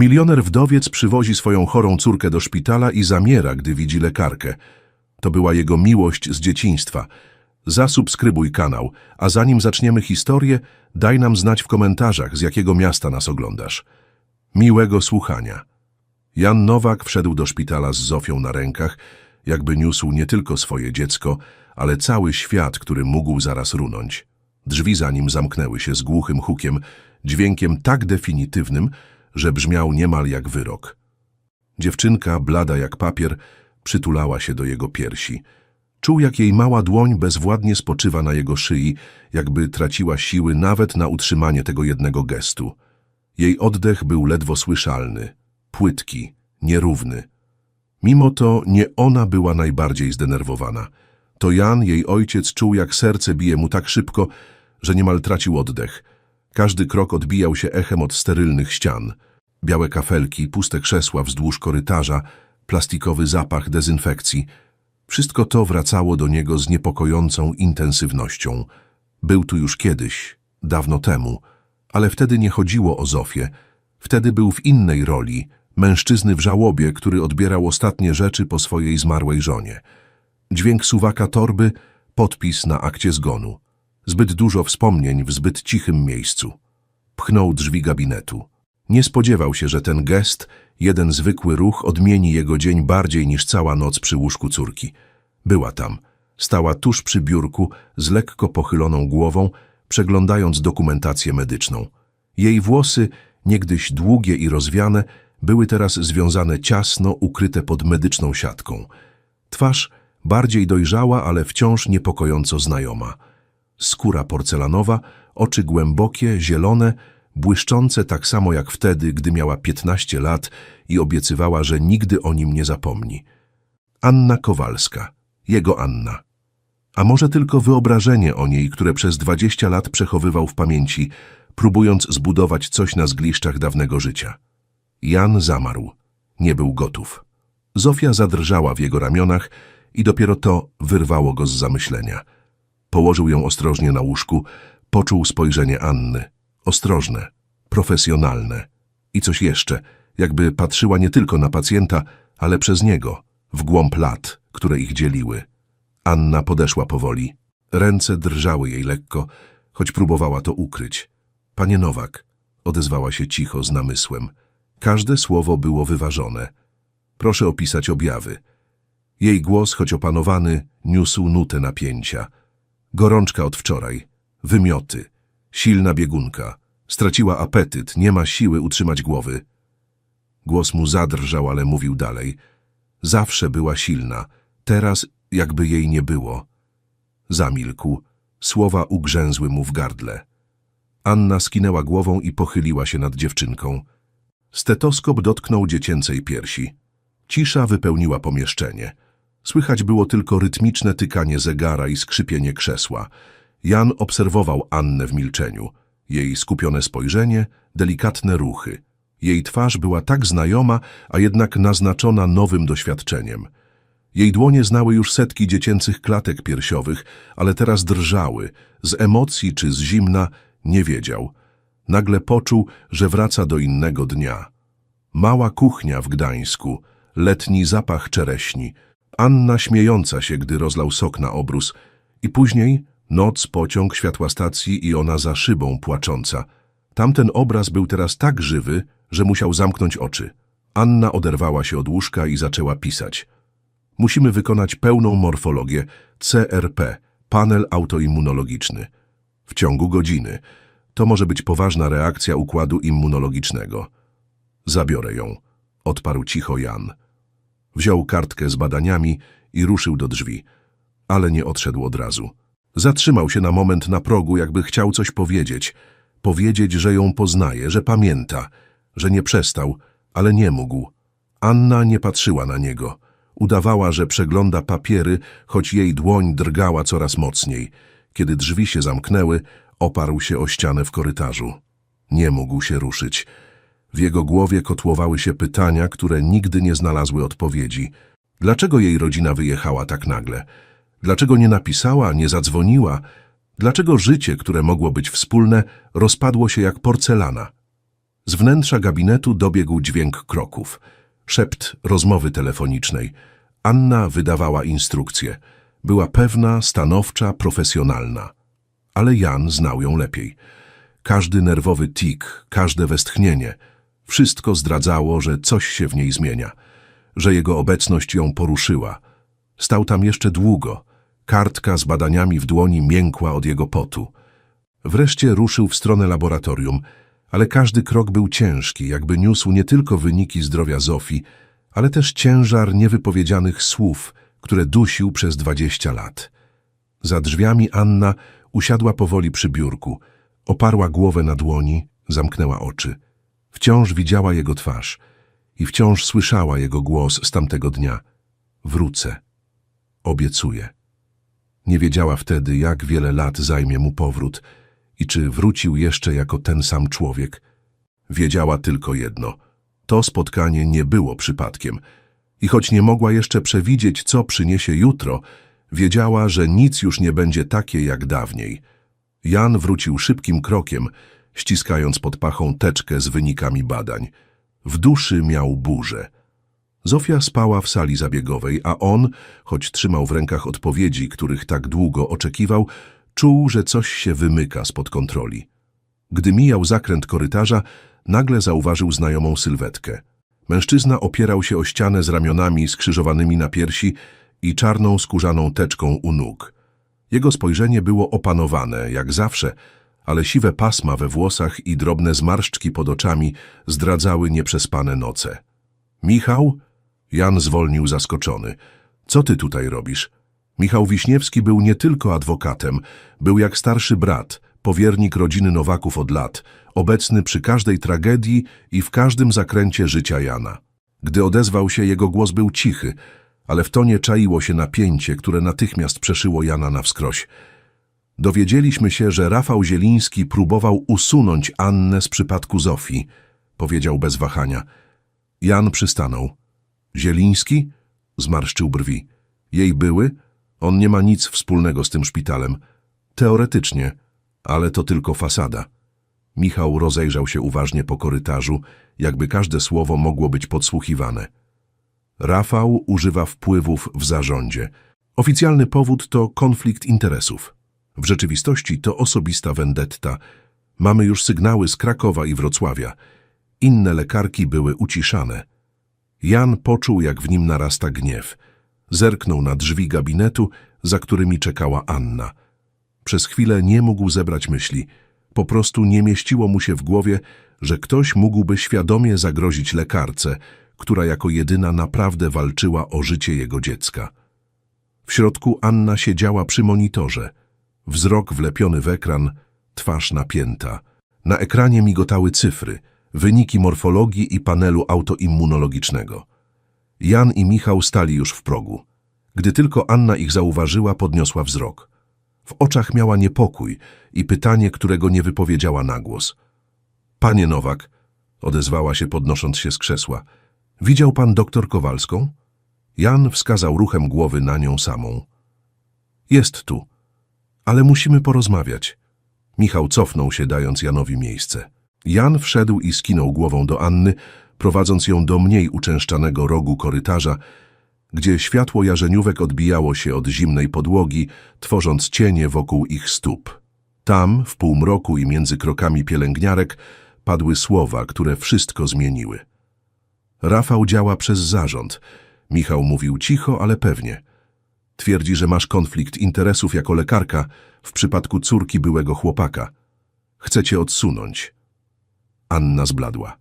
Milioner wdowiec przywozi swoją chorą córkę do szpitala i zamiera, gdy widzi lekarkę. To była jego miłość z dzieciństwa. Zasubskrybuj kanał, a zanim zaczniemy historię, daj nam znać w komentarzach, z jakiego miasta nas oglądasz. Miłego słuchania. Jan Nowak wszedł do szpitala z Zofią na rękach, jakby niósł nie tylko swoje dziecko, ale cały świat, który mógł zaraz runąć. Drzwi za nim zamknęły się z głuchym hukiem, dźwiękiem tak definitywnym, że brzmiał niemal jak wyrok. Dziewczynka, blada jak papier, przytulała się do jego piersi. Czuł, jak jej mała dłoń bezwładnie spoczywa na jego szyi, jakby traciła siły nawet na utrzymanie tego jednego gestu. Jej oddech był ledwo słyszalny, płytki, nierówny. Mimo to nie ona była najbardziej zdenerwowana. To Jan, jej ojciec, czuł, jak serce bije mu tak szybko, że niemal tracił oddech. Każdy krok odbijał się echem od sterylnych ścian. Białe kafelki, puste krzesła wzdłuż korytarza, plastikowy zapach dezynfekcji. Wszystko to wracało do niego z niepokojącą intensywnością. Był tu już kiedyś, dawno temu, ale wtedy nie chodziło o Zofię. Wtedy był w innej roli, mężczyzny w żałobie, który odbierał ostatnie rzeczy po swojej zmarłej żonie. Dźwięk suwaka torby, podpis na akcie zgonu. Zbyt dużo wspomnień w zbyt cichym miejscu. Pchnął drzwi gabinetu. Nie spodziewał się, że ten gest, jeden zwykły ruch, odmieni jego dzień bardziej niż cała noc przy łóżku córki. Była tam. Stała tuż przy biurku, z lekko pochyloną głową, przeglądając dokumentację medyczną. Jej włosy, niegdyś długie i rozwiane, były teraz związane ciasno, ukryte pod medyczną siatką. Twarz bardziej dojrzała, ale wciąż niepokojąco znajoma. Skóra porcelanowa, oczy głębokie, zielone, błyszczące tak samo jak wtedy, gdy miała 15 lat i obiecywała, że nigdy o nim nie zapomni. Anna Kowalska, jego Anna. A może tylko wyobrażenie o niej, które przez 20 lat przechowywał w pamięci, próbując zbudować coś na zgliszczach dawnego życia. Jan zamarł. Nie był gotów. Zofia zadrżała w jego ramionach i dopiero to wyrwało go z zamyślenia. Położył ją ostrożnie na łóżku, poczuł spojrzenie Anny. Ostrożne, profesjonalne. I coś jeszcze, jakby patrzyła nie tylko na pacjenta, ale przez niego, w głąb lat, które ich dzieliły. Anna podeszła powoli. Ręce drżały jej lekko, choć próbowała to ukryć. Panie Nowak, odezwała się cicho z namysłem. Każde słowo było wyważone. Proszę opisać objawy. Jej głos, choć opanowany, niósł nutę napięcia. Gorączka od wczoraj, wymioty, silna biegunka. Straciła apetyt, nie ma siły utrzymać głowy. Głos mu zadrżał, ale mówił dalej. Zawsze była silna, teraz jakby jej nie było. Zamilkł, słowa ugrzęzły mu w gardle. Anna skinęła głową i pochyliła się nad dziewczynką. Stetoskop dotknął dziecięcej piersi. Cisza wypełniła pomieszczenie. Słychać było tylko rytmiczne tykanie zegara i skrzypienie krzesła. Jan obserwował Annę w milczeniu. Jej skupione spojrzenie, delikatne ruchy. Jej twarz była tak znajoma, a jednak naznaczona nowym doświadczeniem. Jej dłonie znały już setki dziecięcych klatek piersiowych, ale teraz drżały. Z emocji czy z zimna nie wiedział. Nagle poczuł, że wraca do innego dnia. Mała kuchnia w Gdańsku, letni zapach czereśni, Anna śmiejąca się, gdy rozlał sok na obrus i później noc, pociąg, światła stacji i ona za szybą płacząca. Tamten obraz był teraz tak żywy, że musiał zamknąć oczy. Anna oderwała się od łóżka i zaczęła pisać. Musimy wykonać pełną morfologię CRP, panel autoimmunologiczny. W ciągu godziny. To może być poważna reakcja układu immunologicznego. Zabiorę ją, odparł cicho Jan. Wziął kartkę z badaniami i ruszył do drzwi, ale nie odszedł od razu. Zatrzymał się na moment na progu, jakby chciał coś powiedzieć. Powiedzieć, że ją poznaje, że pamięta, że nie przestał, ale nie mógł. Anna nie patrzyła na niego. Udawała, że przegląda papiery, choć jej dłoń drgała coraz mocniej. Kiedy drzwi się zamknęły, oparł się o ścianę w korytarzu. Nie mógł się ruszyć. W jego głowie kotłowały się pytania, które nigdy nie znalazły odpowiedzi. Dlaczego jej rodzina wyjechała tak nagle? Dlaczego nie napisała, nie zadzwoniła? Dlaczego życie, które mogło być wspólne, rozpadło się jak porcelana? Z wnętrza gabinetu dobiegł dźwięk kroków. Szept rozmowy telefonicznej. Anna wydawała instrukcje. Była pewna, stanowcza, profesjonalna. Ale Jan znał ją lepiej. Każdy nerwowy tik, każde westchnienie, wszystko zdradzało, że coś się w niej zmienia, że jego obecność ją poruszyła. Stał tam jeszcze długo. Kartka z badaniami w dłoni miękła od jego potu. Wreszcie ruszył w stronę laboratorium, ale każdy krok był ciężki, jakby niósł nie tylko wyniki zdrowia Zofii, ale też ciężar niewypowiedzianych słów, które dusił przez dwadzieścia lat. Za drzwiami Anna usiadła powoli przy biurku, oparła głowę na dłoni, zamknęła oczy. Wciąż widziała jego twarz i wciąż słyszała jego głos z tamtego dnia. Wrócę. Obiecuję. Nie wiedziała wtedy, jak wiele lat zajmie mu powrót i czy wrócił jeszcze jako ten sam człowiek. Wiedziała tylko jedno. To spotkanie nie było przypadkiem. I choć nie mogła jeszcze przewidzieć, co przyniesie jutro, wiedziała, że nic już nie będzie takie jak dawniej. Jan wrócił szybkim krokiem, ściskając pod pachą teczkę z wynikami badań. W duszy miał burzę. Zofia spała w sali zabiegowej, a on, choć trzymał w rękach odpowiedzi, których tak długo oczekiwał, czuł, że coś się wymyka spod kontroli. Gdy mijał zakręt korytarza, nagle zauważył znajomą sylwetkę. Mężczyzna opierał się o ścianę z ramionami skrzyżowanymi na piersi i czarną skórzaną teczką u nóg. Jego spojrzenie było opanowane, jak zawsze, ale siwe pasma we włosach i drobne zmarszczki pod oczami zdradzały nieprzespane noce. Michał? Jan zwolnił zaskoczony. Co ty tutaj robisz? Michał Wiśniewski był nie tylko adwokatem, był jak starszy brat, powiernik rodziny Nowaków od lat, obecny przy każdej tragedii i w każdym zakręcie życia Jana. Gdy odezwał się, jego głos był cichy, ale w tonie czaiło się napięcie, które natychmiast przeszyło Jana na wskroś. Dowiedzieliśmy się, że Rafał Zieliński próbował usunąć Annę z przypadku Zofii, powiedział bez wahania. Jan przystanął. Zieliński? Zmarszczył brwi. Jej były? On nie ma nic wspólnego z tym szpitalem. Teoretycznie, ale to tylko fasada. Michał rozejrzał się uważnie po korytarzu, jakby każde słowo mogło być podsłuchiwane. Rafał używa wpływów w zarządzie. Oficjalny powód to konflikt interesów. W rzeczywistości to osobista vendetta. Mamy już sygnały z Krakowa i Wrocławia. Inne lekarki były uciszane. Jan poczuł, jak w nim narasta gniew. Zerknął na drzwi gabinetu, za którymi czekała Anna. Przez chwilę nie mógł zebrać myśli. Po prostu nie mieściło mu się w głowie, że ktoś mógłby świadomie zagrozić lekarce, która jako jedyna naprawdę walczyła o życie jego dziecka. W środku Anna siedziała przy monitorze. Wzrok wlepiony w ekran, twarz napięta. Na ekranie migotały cyfry, wyniki morfologii i panelu autoimmunologicznego. Jan i Michał stali już w progu. Gdy tylko Anna ich zauważyła, podniosła wzrok. W oczach miała niepokój i pytanie, którego nie wypowiedziała na głos. Panie Nowak, odezwała się podnosząc się z krzesła, widział pan doktor Kowalską? Jan wskazał ruchem głowy na nią samą. Jest tu, ale musimy porozmawiać. Michał cofnął się, dając Janowi miejsce. Jan wszedł i skinął głową do Anny, prowadząc ją do mniej uczęszczanego rogu korytarza, gdzie światło jarzeniówek odbijało się od zimnej podłogi, tworząc cienie wokół ich stóp. Tam, w półmroku i między krokami pielęgniarek, padły słowa, które wszystko zmieniły. Rafał działa przez zarząd. Michał mówił cicho, ale pewnie. Twierdzi, że masz konflikt interesów jako lekarka w przypadku córki byłego chłopaka. Chce cię odsunąć. Anna zbladła.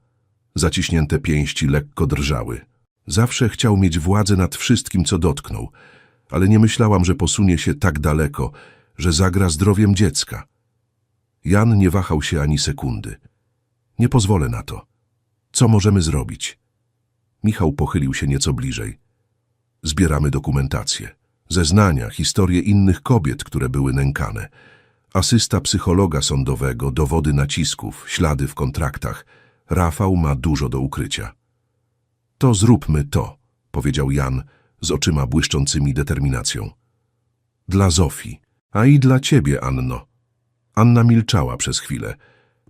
Zaciśnięte pięści lekko drżały. Zawsze chciał mieć władzę nad wszystkim, co dotknął, ale nie myślałam, że posunie się tak daleko, że zagra zdrowiem dziecka. Jan nie wahał się ani sekundy. Nie pozwolę na to. Co możemy zrobić? Michał pochylił się nieco bliżej. Zbieramy dokumentację. Zeznania, historie innych kobiet, które były nękane. Asysta psychologa sądowego, dowody nacisków, ślady w kontraktach. Rafał ma dużo do ukrycia. To zróbmy to, powiedział Jan z oczyma błyszczącymi determinacją. Dla Zofii, a i dla ciebie, Anno. Anna milczała przez chwilę.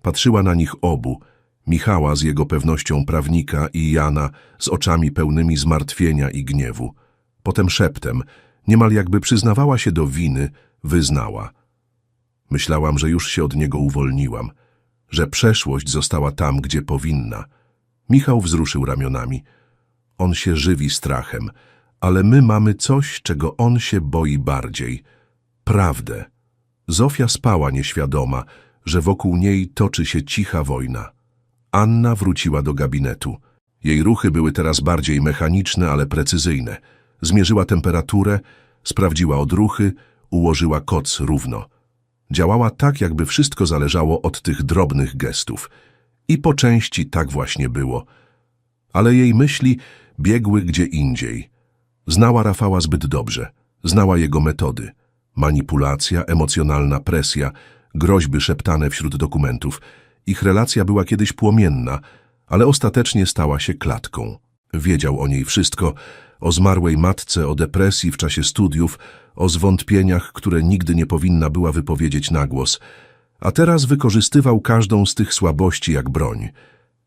Patrzyła na nich obu, Michała z jego pewnością prawnika i Jana z oczami pełnymi zmartwienia i gniewu. Potem szeptem, niemal jakby przyznawała się do winy, wyznała. Myślałam, że już się od niego uwolniłam, że przeszłość została tam, gdzie powinna. Michał wzruszył ramionami. On się żywi strachem, ale my mamy coś, czego on się boi bardziej. Prawdę. Zofia spała nieświadoma, że wokół niej toczy się cicha wojna. Anna wróciła do gabinetu. Jej ruchy były teraz bardziej mechaniczne, ale precyzyjne. Zmierzyła temperaturę, sprawdziła odruchy, ułożyła koc równo. Działała tak, jakby wszystko zależało od tych drobnych gestów. I po części tak właśnie było. Ale jej myśli biegły gdzie indziej. Znała Rafała zbyt dobrze. Znała jego metody. Manipulacja, emocjonalna presja, groźby szeptane wśród dokumentów. Ich relacja była kiedyś płomienna, ale ostatecznie stała się klatką. Wiedział o niej wszystko, o zmarłej matce, o depresji w czasie studiów, o zwątpieniach, które nigdy nie powinna była wypowiedzieć na głos. A teraz wykorzystywał każdą z tych słabości jak broń.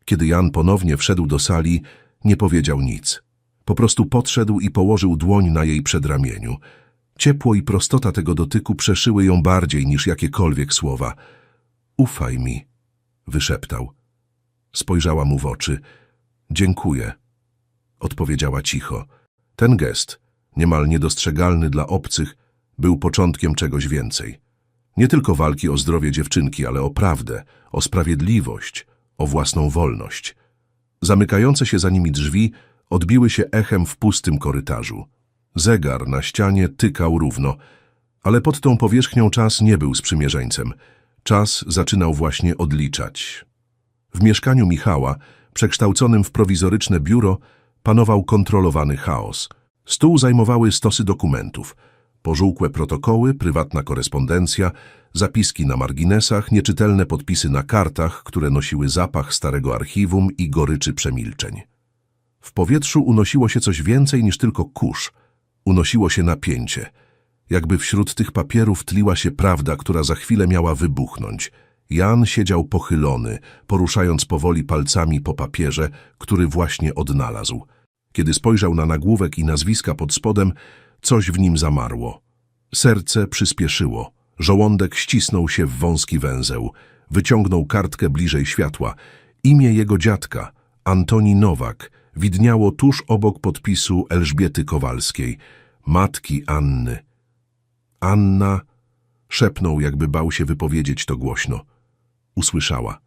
Kiedy Jan ponownie wszedł do sali, nie powiedział nic. Po prostu podszedł i położył dłoń na jej przedramieniu. Ciepło i prostota tego dotyku przeszyły ją bardziej niż jakiekolwiek słowa. Ufaj mi, wyszeptał. Spojrzała mu w oczy. Dziękuję, odpowiedziała cicho. Ten gest, niemal niedostrzegalny dla obcych, był początkiem czegoś więcej. Nie tylko walki o zdrowie dziewczynki, ale o prawdę, o sprawiedliwość, o własną wolność. Zamykające się za nimi drzwi odbiły się echem w pustym korytarzu. Zegar na ścianie tykał równo, ale pod tą powierzchnią czas nie był sprzymierzeńcem. Czas zaczynał właśnie odliczać. W mieszkaniu Michała, przekształconym w prowizoryczne biuro, panował kontrolowany chaos. Stół zajmowały stosy dokumentów, pożółkłe protokoły, prywatna korespondencja, zapiski na marginesach, nieczytelne podpisy na kartach, które nosiły zapach starego archiwum i goryczy przemilczeń. W powietrzu unosiło się coś więcej niż tylko kurz. Unosiło się napięcie. Jakby wśród tych papierów tliła się prawda, która za chwilę miała wybuchnąć. Jan siedział pochylony, poruszając powoli palcami po papierze, który właśnie odnalazł. Kiedy spojrzał na nagłówek i nazwiska pod spodem, coś w nim zamarło. Serce przyspieszyło. Żołądek ścisnął się w wąski węzeł. Wyciągnął kartkę bliżej światła. Imię jego dziadka, Antoni Nowak, widniało tuż obok podpisu Elżbiety Kowalskiej, matki Anny. Anna szepnął, jakby bał się wypowiedzieć to głośno. Usłyszała.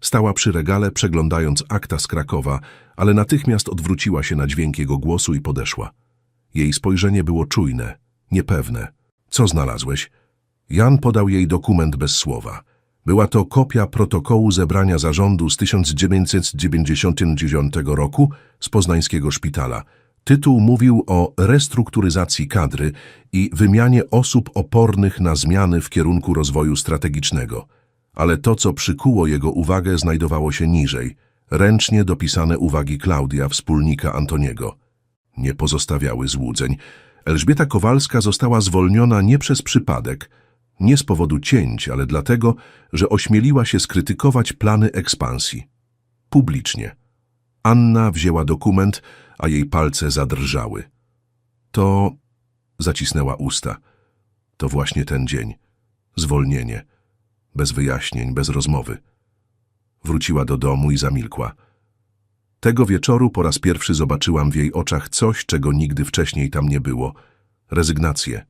Stała przy regale, przeglądając akta z Krakowa, ale natychmiast odwróciła się na dźwięk jego głosu i podeszła. Jej spojrzenie było czujne, niepewne. Co znalazłeś? Jan podał jej dokument bez słowa. Była to kopia protokołu zebrania zarządu z 1999 roku z poznańskiego szpitala. Tytuł mówił o restrukturyzacji kadry i wymianie osób opornych na zmiany w kierunku rozwoju strategicznego. Ale to, co przykuło jego uwagę, znajdowało się niżej. Ręcznie dopisane uwagi Klaudia, wspólnika Antoniego. Nie pozostawiały złudzeń. Elżbieta Kowalska została zwolniona nie przez przypadek, nie z powodu cięć, ale dlatego, że ośmieliła się skrytykować plany ekspansji. Publicznie. Anna wzięła dokument, a jej palce zadrżały. To... zacisnęła usta. To właśnie ten dzień. Zwolnienie. Bez wyjaśnień, bez rozmowy. Wróciła do domu i zamilkła. Tego wieczoru po raz pierwszy zobaczyłam w jej oczach coś, czego nigdy wcześniej tam nie było. Rezygnację.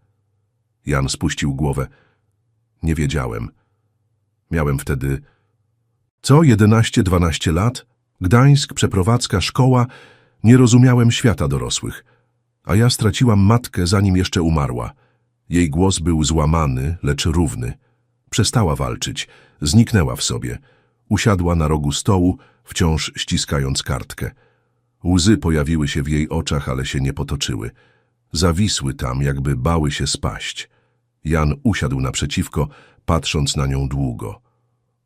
Jan spuścił głowę. Nie wiedziałem. Miałem wtedy... Co, jedenaście, dwanaście lat? Gdańsk, przeprowadzka, szkoła. Nie rozumiałem świata dorosłych. A ja straciłam matkę, zanim jeszcze umarła. Jej głos był złamany, lecz równy. Przestała walczyć. Zniknęła w sobie. Usiadła na rogu stołu, wciąż ściskając kartkę. Łzy pojawiły się w jej oczach, ale się nie potoczyły. Zawisły tam, jakby bały się spaść. Jan usiadł naprzeciwko, patrząc na nią długo.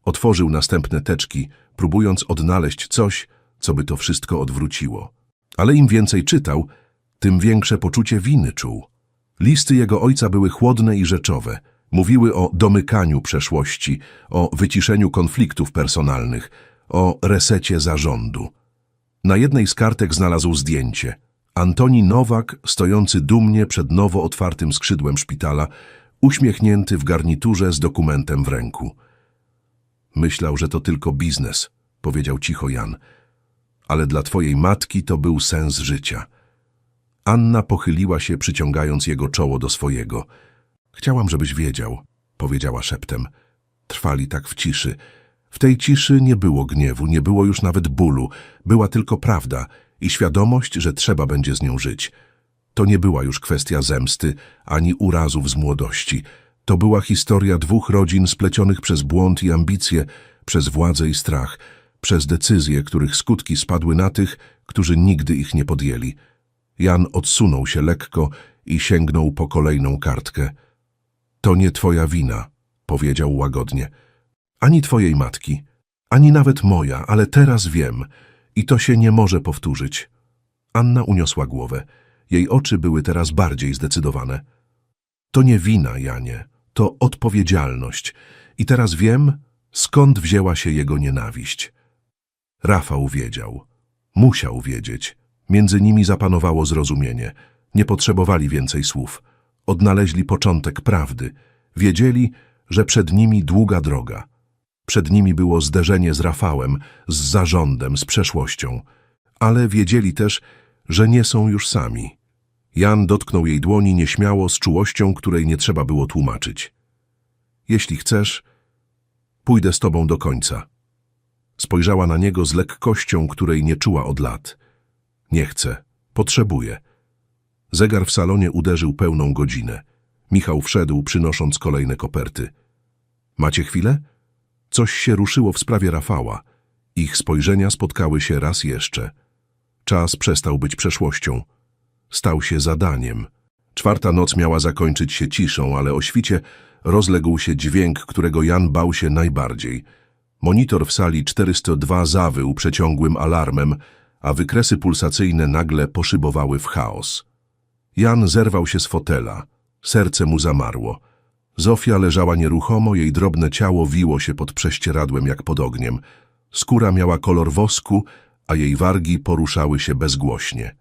Otworzył następne teczki, próbując odnaleźć coś, co by to wszystko odwróciło. Ale im więcej czytał, tym większe poczucie winy czuł. Listy jego ojca były chłodne i rzeczowe. Mówiły o domykaniu przeszłości, o wyciszeniu konfliktów personalnych, o resecie zarządu. Na jednej z kartek znalazł zdjęcie. Antoni Nowak, stojący dumnie przed nowo otwartym skrzydłem szpitala, uśmiechnięty w garniturze z dokumentem w ręku. Myślał, że to tylko biznes, powiedział cicho Jan. Ale dla twojej matki to był sens życia. Anna pochyliła się, przyciągając jego czoło do swojego. Chciałam, żebyś wiedział, powiedziała szeptem. Trwali tak w ciszy. W tej ciszy nie było gniewu, nie było już nawet bólu. Była tylko prawda i świadomość, że trzeba będzie z nią żyć. To nie była już kwestia zemsty, ani urazów z młodości. To była historia dwóch rodzin splecionych przez błąd i ambicje, przez władzę i strach, przez decyzje, których skutki spadły na tych, którzy nigdy ich nie podjęli. Jan odsunął się lekko i sięgnął po kolejną kartkę. To nie twoja wina, powiedział łagodnie. Ani twojej matki, ani nawet moja, ale teraz wiem i to się nie może powtórzyć. Anna uniosła głowę. Jej oczy były teraz bardziej zdecydowane. To nie wina, Janie, to odpowiedzialność. I teraz wiem, skąd wzięła się jego nienawiść. Rafał wiedział. Musiał wiedzieć. Między nimi zapanowało zrozumienie. Nie potrzebowali więcej słów. Odnaleźli początek prawdy. Wiedzieli, że przed nimi długa droga. Przed nimi było zderzenie z Rafałem, z zarządem, z przeszłością. Ale wiedzieli też, że nie są już sami. Jan dotknął jej dłoni nieśmiało, z czułością, której nie trzeba było tłumaczyć. Jeśli chcesz, pójdę z tobą do końca. Spojrzała na niego z lekkością, której nie czuła od lat. Nie chcę, potrzebuję. Zegar w salonie uderzył pełną godzinę. Michał wszedł, przynosząc kolejne koperty. Macie chwilę? Coś się ruszyło w sprawie Rafała. Ich spojrzenia spotkały się raz jeszcze. Czas przestał być przeszłością. Stał się zadaniem. Czwarta noc miała zakończyć się ciszą, ale o świcie rozległ się dźwięk, którego Jan bał się najbardziej. Monitor w sali 402 zawył przeciągłym alarmem, a wykresy pulsacyjne nagle poszybowały w chaos. Jan zerwał się z fotela. Serce mu zamarło. Zofia leżała nieruchomo, jej drobne ciało wiło się pod prześcieradłem jak pod ogniem. Skóra miała kolor wosku, a jej wargi poruszały się bezgłośnie.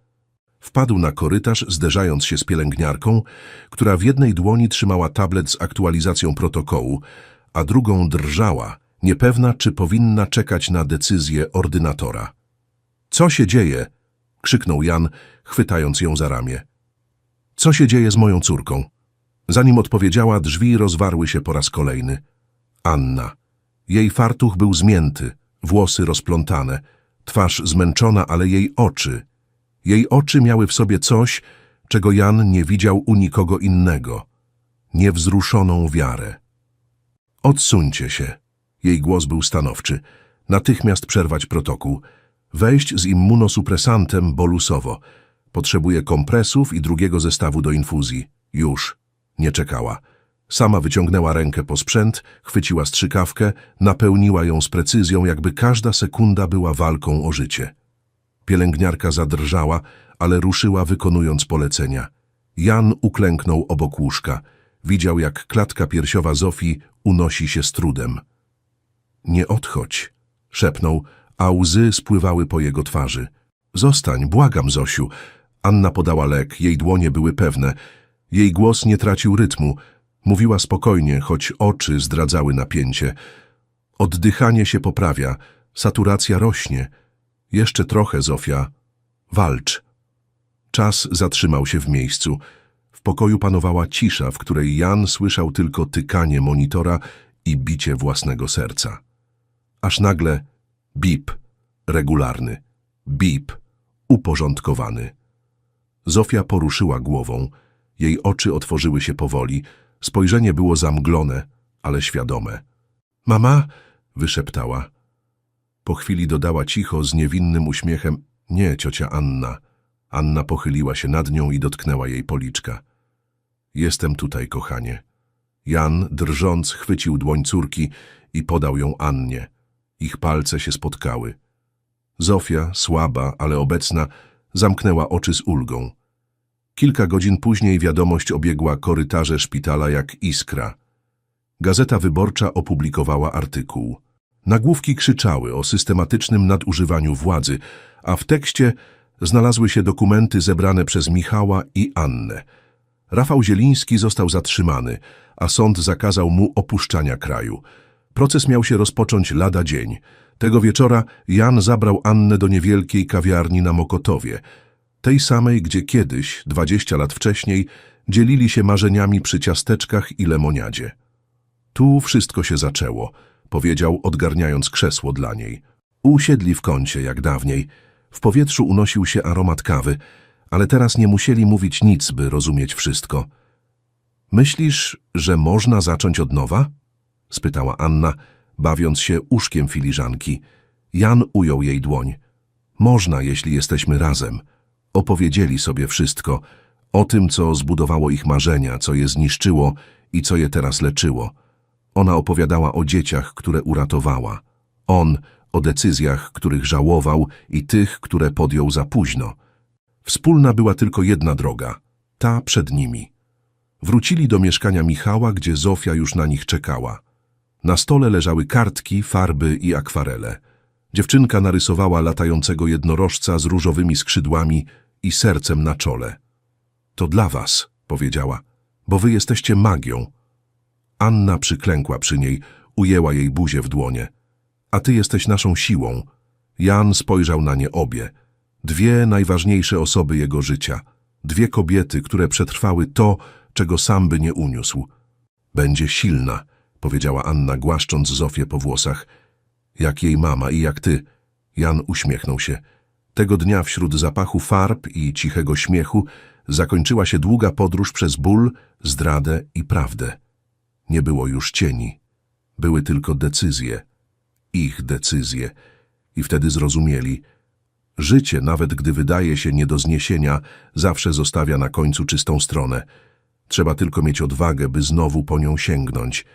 Wpadł na korytarz, zderzając się z pielęgniarką, która w jednej dłoni trzymała tablet z aktualizacją protokołu, a drugą drżała, niepewna, czy powinna czekać na decyzję ordynatora. Co się dzieje? krzyknął Jan, chwytając ją za ramię. Co się dzieje z moją córką? Zanim odpowiedziała, drzwi rozwarły się po raz kolejny. Anna. Jej fartuch był zmięty, włosy rozplątane, twarz zmęczona, ale jej oczy. Jej oczy miały w sobie coś, czego Jan nie widział u nikogo innego. Niewzruszoną wiarę. Odsuńcie się. Jej głos był stanowczy. Natychmiast przerwać protokół. Wejść z immunosupresantem bolusowo. Potrzebuje kompresów i drugiego zestawu do infuzji. Już. Nie czekała. Sama wyciągnęła rękę po sprzęt, chwyciła strzykawkę, napełniła ją z precyzją, jakby każda sekunda była walką o życie. Pielęgniarka zadrżała, ale ruszyła wykonując polecenia. Jan uklęknął obok łóżka. Widział, jak klatka piersiowa Zofii unosi się z trudem. Nie odchodź, szepnął, a łzy spływały po jego twarzy. Zostań, błagam, Zosiu. Anna podała lek, jej dłonie były pewne. Jej głos nie tracił rytmu. Mówiła spokojnie, choć oczy zdradzały napięcie. Oddychanie się poprawia, saturacja rośnie. Jeszcze trochę, Zofia. Walcz. Czas zatrzymał się w miejscu. W pokoju panowała cisza, w której Jan słyszał tylko tykanie monitora i bicie własnego serca. Aż nagle bip, regularny, bip, uporządkowany. Zofia poruszyła głową. Jej oczy otworzyły się powoli. Spojrzenie było zamglone, ale świadome. Mama, wyszeptała. Po chwili dodała cicho, z niewinnym uśmiechem. Nie, ciocia Anna. Anna pochyliła się nad nią i dotknęła jej policzka. Jestem tutaj, kochanie. Jan, drżąc, chwycił dłoń córki i podał ją Annie. Ich palce się spotkały. Zofia, słaba, ale obecna, zamknęła oczy z ulgą. Kilka godzin później wiadomość obiegła korytarze szpitala jak iskra. Gazeta Wyborcza opublikowała artykuł. Nagłówki krzyczały o systematycznym nadużywaniu władzy, a w tekście znalazły się dokumenty zebrane przez Michała i Annę. Rafał Zieliński został zatrzymany, a sąd zakazał mu opuszczania kraju. Proces miał się rozpocząć lada dzień. Tego wieczora Jan zabrał Annę do niewielkiej kawiarni na Mokotowie, tej samej, gdzie kiedyś, 20 lat wcześniej, dzielili się marzeniami przy ciasteczkach i lemoniadzie. Tu wszystko się zaczęło, powiedział, odgarniając krzesło dla niej. Usiedli w kącie, jak dawniej. W powietrzu unosił się aromat kawy, ale teraz nie musieli mówić nic, by rozumieć wszystko. Myślisz, że można zacząć od nowa? spytała Anna, bawiąc się uszkiem filiżanki. Jan ujął jej dłoń. Można, jeśli jesteśmy razem. Opowiedzieli sobie wszystko, o tym, co zbudowało ich marzenia, co je zniszczyło i co je teraz leczyło. Ona opowiadała o dzieciach, które uratowała. On o decyzjach, których żałował i tych, które podjął za późno. Wspólna była tylko jedna droga, ta przed nimi. Wrócili do mieszkania Michała, gdzie Zofia już na nich czekała. Na stole leżały kartki, farby i akwarele. Dziewczynka narysowała latającego jednorożca z różowymi skrzydłami i sercem na czole. To dla was, powiedziała, bo wy jesteście magią. Anna przyklękła przy niej, ujęła jej buzię w dłonie. A ty jesteś naszą siłą. Jan spojrzał na nie obie. Dwie najważniejsze osoby jego życia. Dwie kobiety, które przetrwały to, czego sam by nie uniósł. Będzie silna, powiedziała Anna, głaszcząc Zofię po włosach. Jak jej mama i jak ty. Jan uśmiechnął się. Tego dnia wśród zapachu farb i cichego śmiechu zakończyła się długa podróż przez ból, zdradę i prawdę. Nie było już cieni. Były tylko decyzje. Ich decyzje. I wtedy zrozumieli. Życie, nawet gdy wydaje się nie do zniesienia, zawsze zostawia na końcu czystą stronę. Trzeba tylko mieć odwagę, by znowu po nią sięgnąć –